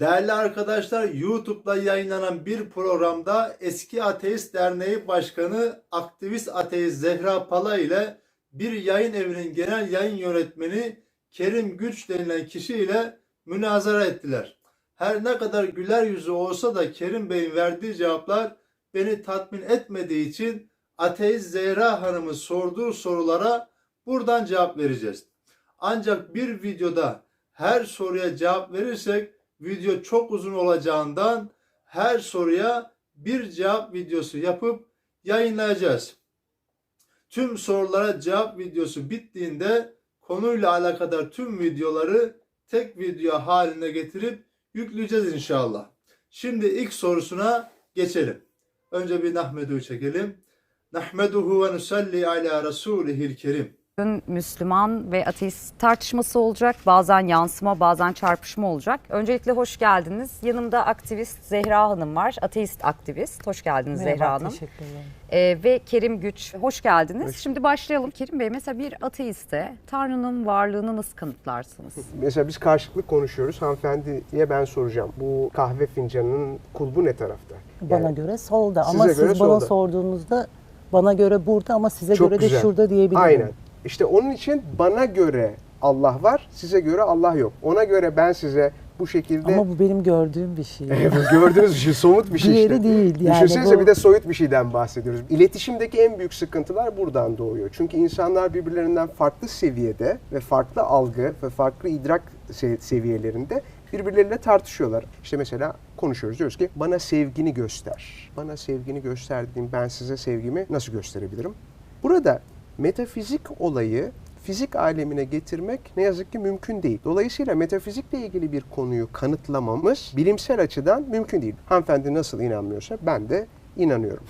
Değerli arkadaşlar, YouTube'da yayınlanan bir programda eski Ateist Derneği Başkanı aktivist ateist Zehra Pala ile bir yayın evinin genel yayın yönetmeni Kerim Güç denilen kişi ile münazara ettiler. Her ne kadar güler yüzü olsa da Kerim Bey'in verdiği cevaplar beni tatmin etmediği için ateist Zehra Hanım'ın sorduğu sorulara buradan cevap vereceğiz. Ancak bir videoda her soruya cevap verirsek video çok uzun olacağından her soruya bir cevap videosu yapıp yayınlayacağız. Tüm sorulara cevap videosu bittiğinde konuyla alakadar tüm videoları tek video haline getirip yükleyeceğiz inşallah. Şimdi ilk sorusuna geçelim. Önce bir Nahmedu'yu çekelim. Nahmeduhu ve nusalli ala rasulihil kerim. Bugün Müslüman ve ateist tartışması olacak. Bazen yansıma, bazen çarpışma olacak. Öncelikle hoş geldiniz. Yanımda aktivist Zehra Hanım var. Ateist aktivist. Hoş geldiniz Zehra Merhaba, Hanım. teşekkür ederim. Ee, ve Kerim Güç. Hoş geldiniz. Şimdi başlayalım. Kerim Bey mesela bir ateiste Tanrı'nın varlığını nasıl kanıtlarsınız? Mesela biz karşılıklı konuşuyoruz. Hanımefendiye ben soracağım. Bu kahve fincanının kulbu ne tarafta? Bana Yani göre solda Size ama göre siz bana solda. sorduğunuzda bana göre burada ama size çok göre güzel. de şurada diyebilirim. Aynen. İşte onun için bana göre Allah var, size göre Allah yok. Ona göre ben size bu şekilde Ama bu benim gördüğüm bir şey. Evet, gördüğünüz bir şey, somut bir şey Diğeri işte. değil, yani Düşünsenize bu- bir de soyut bir şeyden bahsediyoruz. İletişimdeki en büyük sıkıntılar buradan doğuyor. Çünkü insanlar birbirlerinden farklı seviyede ve farklı algı ve farklı idrak se- seviyelerinde birbirleriyle tartışıyorlar. İşte mesela konuşuyoruz diyoruz ki bana sevgini göster. Bana sevgini göster dediğim ben size sevgimi nasıl gösterebilirim? Burada metafizik olayı fizik alemine getirmek ne yazık ki mümkün değil. Dolayısıyla metafizikle ilgili bir konuyu kanıtlamamız bilimsel açıdan mümkün değil. Hanımefendi nasıl inanmıyorsa ben de inanıyorum.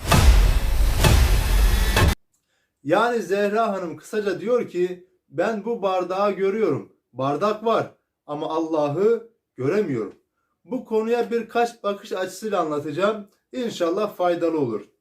Yani Zehra Hanım kısaca diyor ki ben bu bardağı görüyorum. Bardak var ama Allah'ı göremiyorum. Bu konuya birkaç bakış açısıyla anlatacağım. İnşallah faydalı olur.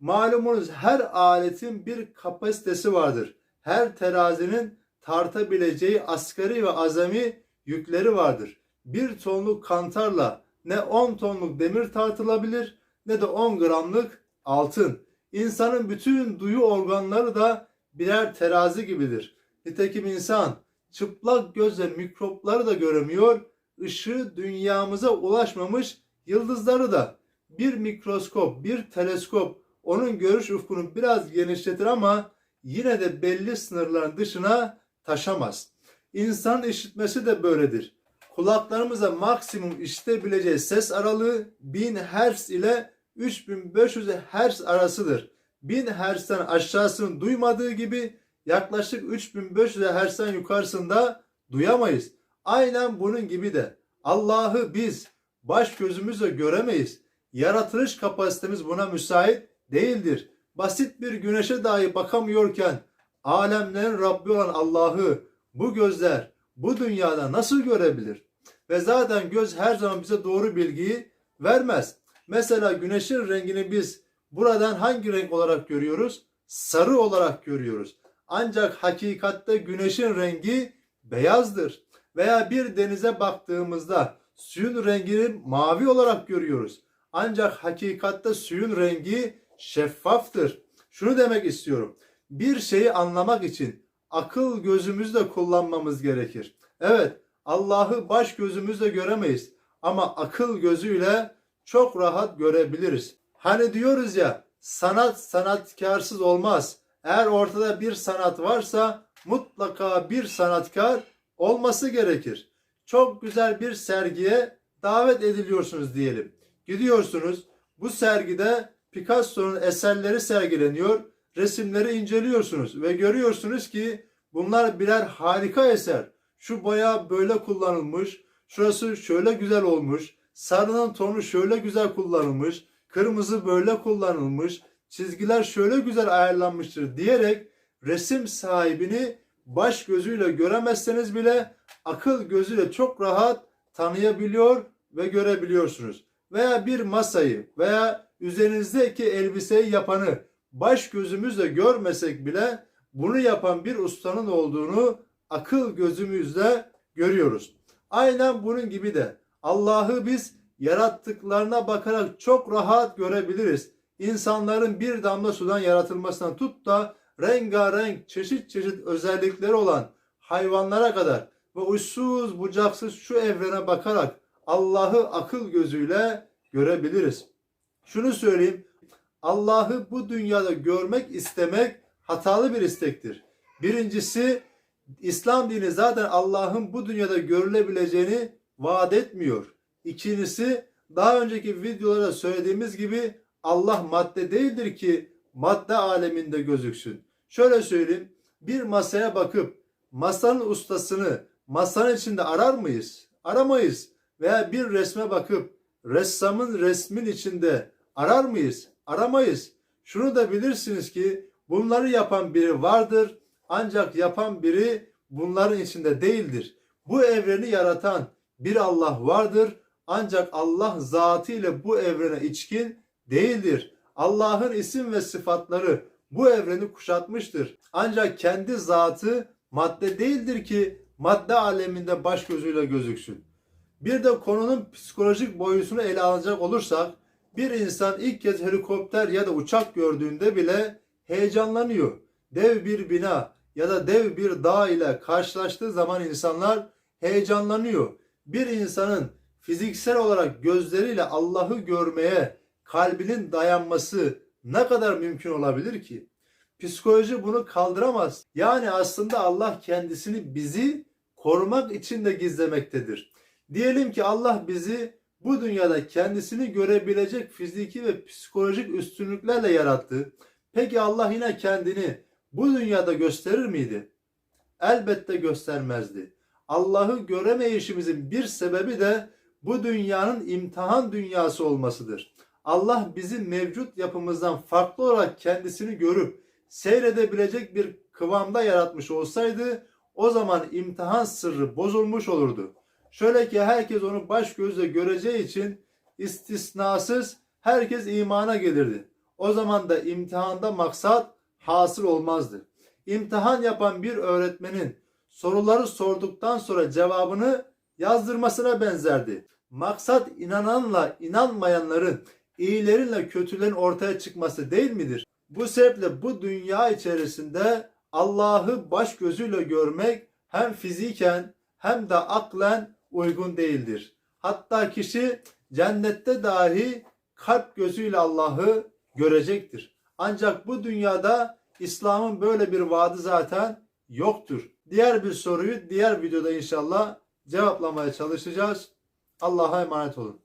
Malumunuz her aletin bir kapasitesi vardır. Her terazinin tartabileceği asgari ve azami yükleri vardır. Bir tonluk kantarla ne 10 tonluk demir tartılabilir ne de 10 gramlık altın. İnsanın bütün duyu organları da birer terazi gibidir. Nitekim insan çıplak gözle mikropları da göremiyor, ışığı dünyamıza ulaşmamış yıldızları da. Bir mikroskop, bir teleskop onun görüş ufkunu biraz genişletir ama yine de belli sınırların dışına taşamaz. İnsan işitmesi de böyledir. Kulaklarımıza maksimum işitebileceği ses aralığı 1000 Hz ile 3500 Hz arasıdır. 1000 Hz'den aşağısını duymadığı gibi yaklaşık 3500 Hz'den yukarısında duyamayız. Aynen bunun gibi de Allah'ı biz baş gözümüzle göremeyiz. Yaratılış kapasitemiz buna müsait değildir. Basit bir güneşe dahi bakamıyorken alemlerin Rabbi olan Allah'ı bu gözler bu dünyada nasıl görebilir? Ve zaten göz her zaman bize doğru bilgiyi vermez. Mesela güneşin rengini biz buradan hangi renk olarak görüyoruz? Sarı olarak görüyoruz. Ancak hakikatte güneşin rengi beyazdır. Veya bir denize baktığımızda suyun rengini mavi olarak görüyoruz. Ancak hakikatte suyun rengi şeffaftır. Şunu demek istiyorum. Bir şeyi anlamak için akıl gözümüzle kullanmamız gerekir. Evet, Allah'ı baş gözümüzle göremeyiz ama akıl gözüyle çok rahat görebiliriz. Hani diyoruz ya, sanat sanatkarsız olmaz. Eğer ortada bir sanat varsa mutlaka bir sanatkar olması gerekir. Çok güzel bir sergiye davet ediliyorsunuz diyelim. Gidiyorsunuz. Bu sergide Picasso'nun eserleri sergileniyor. Resimleri inceliyorsunuz ve görüyorsunuz ki bunlar birer harika eser. Şu boya böyle kullanılmış, şurası şöyle güzel olmuş, sarının tonu şöyle güzel kullanılmış, kırmızı böyle kullanılmış, çizgiler şöyle güzel ayarlanmıştır diyerek resim sahibini baş gözüyle göremezseniz bile akıl gözüyle çok rahat tanıyabiliyor ve görebiliyorsunuz. Veya bir masayı veya üzerinizdeki elbiseyi yapanı baş gözümüzle görmesek bile bunu yapan bir ustanın olduğunu akıl gözümüzle görüyoruz. Aynen bunun gibi de Allah'ı biz yarattıklarına bakarak çok rahat görebiliriz. İnsanların bir damla sudan yaratılmasından tut da rengarenk çeşit çeşit özellikleri olan hayvanlara kadar ve uçsuz bucaksız şu evrene bakarak Allah'ı akıl gözüyle görebiliriz. Şunu söyleyeyim. Allah'ı bu dünyada görmek istemek hatalı bir istektir. Birincisi İslam dini zaten Allah'ın bu dünyada görülebileceğini vaat etmiyor. İkincisi daha önceki videolarda söylediğimiz gibi Allah madde değildir ki madde aleminde gözüksün. Şöyle söyleyeyim. Bir masaya bakıp masanın ustasını masanın içinde arar mıyız? Aramayız. Veya bir resme bakıp ressamın resmin içinde arar mıyız? Aramayız. Şunu da bilirsiniz ki bunları yapan biri vardır ancak yapan biri bunların içinde değildir. Bu evreni yaratan bir Allah vardır ancak Allah zatıyla bu evrene içkin değildir. Allah'ın isim ve sıfatları bu evreni kuşatmıştır. Ancak kendi zatı madde değildir ki madde aleminde baş gözüyle gözüksün. Bir de konunun psikolojik boyutunu ele alacak olursak bir insan ilk kez helikopter ya da uçak gördüğünde bile heyecanlanıyor. Dev bir bina ya da dev bir dağ ile karşılaştığı zaman insanlar heyecanlanıyor. Bir insanın fiziksel olarak gözleriyle Allah'ı görmeye kalbinin dayanması ne kadar mümkün olabilir ki? Psikoloji bunu kaldıramaz. Yani aslında Allah kendisini bizi korumak için de gizlemektedir. Diyelim ki Allah bizi bu dünyada kendisini görebilecek fiziki ve psikolojik üstünlüklerle yarattı. Peki Allah yine kendini bu dünyada gösterir miydi? Elbette göstermezdi. Allah'ı göremeyişimizin bir sebebi de bu dünyanın imtihan dünyası olmasıdır. Allah bizi mevcut yapımızdan farklı olarak kendisini görüp seyredebilecek bir kıvamda yaratmış olsaydı o zaman imtihan sırrı bozulmuş olurdu. Şöyle ki herkes onu baş gözle göreceği için istisnasız herkes imana gelirdi. O zaman da imtihanda maksat hasıl olmazdı. İmtihan yapan bir öğretmenin soruları sorduktan sonra cevabını yazdırmasına benzerdi. Maksat inananla inanmayanların, iyilerinle kötülerin ortaya çıkması değil midir? Bu sebeple bu dünya içerisinde Allah'ı baş gözüyle görmek hem fiziken hem de aklen uygun değildir. Hatta kişi cennette dahi kalp gözüyle Allah'ı görecektir. Ancak bu dünyada İslam'ın böyle bir vaadi zaten yoktur. Diğer bir soruyu diğer videoda inşallah cevaplamaya çalışacağız. Allah'a emanet olun.